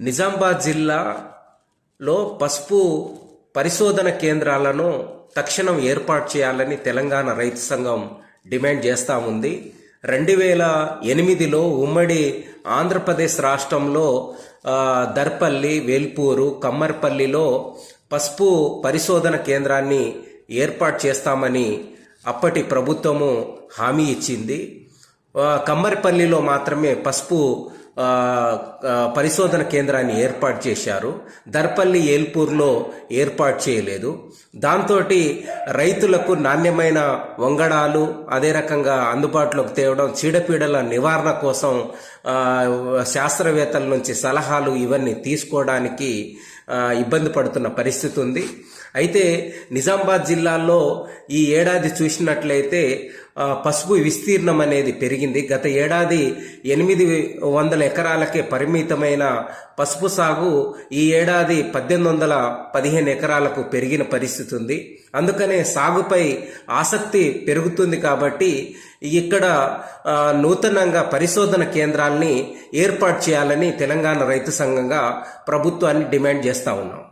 నిజామాబాద్ జిల్లాలో పసుపు పరిశోధన కేంద్రాలను తక్షణం ఏర్పాటు చేయాలని తెలంగాణ రైతు సంఘం డిమాండ్ చేస్తూ ఉంది. రెండు వేల ఎనిమిదిలో ఉమ్మడి ఆంధ్రప్రదేశ్ రాష్ట్రంలో దర్పల్లి వేల్పూరు కమ్మర్పల్లిలో పసుపు పరిశోధన కేంద్రాన్ని ఏర్పాటు చేస్తామని అప్పటి ప్రభుత్వము హామీ ఇచ్చింది. కమ్మర్పల్లిలో కమ్మరిపల్లిలో మాత్రమే పసుపు పరిశోధన కేంద్రాన్ని ఏర్పాటు చేశారు. దర్పల్లి ఏల్పూర్లో ఏర్పాటు చేయలేదు. దాంతో రైతులకు నాణ్యమైన వంగడాలు అదే రకంగా అందుబాటులోకి తేవడం చీడపీడల నివారణ కోసం శాస్త్రవేత్తల నుంచి సలహాలు ఇవన్నీ తీసుకోవడానికి ఇబ్బంది పడుతున్న పరిస్థితి ఉంది. అయితే నిజామాబాద్ జిల్లాలో ఈ ఏడాది చూసినట్లయితే పసుపు విస్తీర్ణం అనేది పెరిగింది. గత ఏడాది ఎనిమిది వందల ఎకరాలకే పరిమితమైన పసుపు సాగు ఈ ఏడాది పద్దెనిమిది వందల పదిహేను ఎకరాలకు పెరిగిన పరిస్థితి ఉంది. అందుకనే సాగుపై ఆసక్తి పెరుగుతుంది కాబట్టి ఇక్కడ నూతనంగా పరిశోధన కేంద్రాల్ని ఏర్పాటు చేయాలని తెలంగాణ రైతు సంఘంగా ప్రభుత్వాన్ని డిమాండ్ చేస్తా ఉన్నాం.